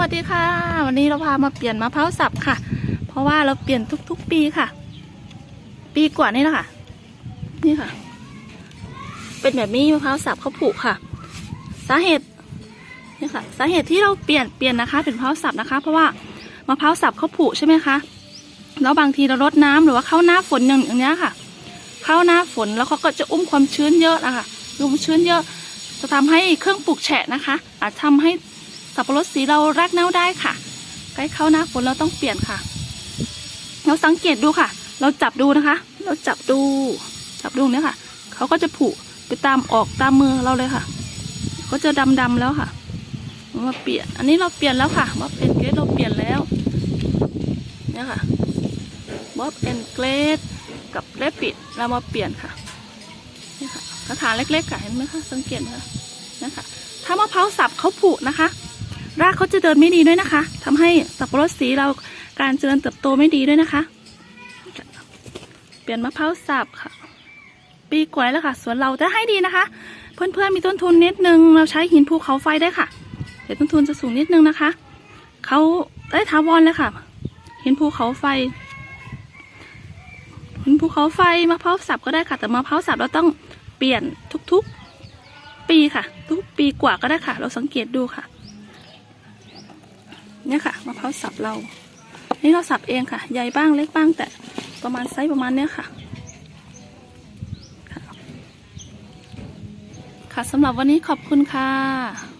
วัสดีค่ะ วันนี้เราพามาเปลี่ยนมะพร้าวสับค่ะ เพราะว่าเราเปลี่ยนทุกๆปีค่ะ ปีกว่านี่แหละค่ะ นี่ค่ะ เป็นแบบนี้มะพร้าวสับเขาผูกค่ะ สาเหตุนี่ค่ะ สาเหตุที่เราเปลี่ยนเปลี่ยนนะคะเป็นมะพร้าวสับนะคะ เพราะว่ามะพร้าวสับเขาผูกใช่ไหมคะแล้วบางทีเรารดน้ำหรือว่าเข้าหน้าฝนอย่างเนี้ยค่ะ เข้าหน้าฝนแล้วเขาก็จะอุ้มความชื้นเยอะนะคะอุ้มชื้นเยอะ จะทำให้เครื่องปลูกแฉะนะคะ อาจทำให้ สับปะรดสีเรารักเน่าได้ค่ะ ใกล้เข้าหน้าฝนเราต้องเปลี่ยนค่ะ เราสังเกตดูค่ะ เราจับดูนะคะ เราจับดู จับดูเนี่ยค่ะ เขาก็จะผุไปตามออกตามมือเราเลยค่ะ ก็จะดำดำๆแล้วค่ะมาเปลี่ยน อันนี้เราเปลี่ยนแล้วค่ะบ๊อบเอ็นเกรดเราเปลี่ยนแล้วเนี่ยค่ะบ๊อบเอ็นเกรดกับเลปิดเรามาเปลี่ยนค่ะนี่ค่ะกระถางเล็กๆค่ะเห็นไหมคะสังเกตนะคะนะคะถ้ามะพร้าวสับเขาผุนะคะ รากเขาจะเดินไม่ดีด้วยนะคะทำให้สับปะรดสีเราการเจริญเติบโตไม่ดีด้วยนะคะ เปลี่ยนมะพร้าวสับค่ะ ปีกว่าแล้วค่ะ สวนเราจะให้ดีนะคะ เพื่อนๆมีต้นทุนนิดนึง เราใช้หินภูเขาไฟได้ค่ะ เดี๋ยวต้นทุนจะสูงนิดนึงนะคะเขาได้ทาวรเลยค่ะ หินภูเขาไฟหินภูเขาไฟมะพร้าวสับก็ได้ค่ะ แต่มะพร้าวสับเราต้องเปลี่ยนทุกๆ ปีค่ะ ทุกปีกว่าก็ได้ค่ะ เราสังเกตดูค่ะ เนี่ยค่ะมะพร้าวสับเรา นี่เราสับเองค่ะ ใหญ่บ้างเล็กบ้างแต่ประมาณไซส์ประมาณเนี้ยค่ะ ค่ะสำหรับวันนี้ขอบคุณค่ะ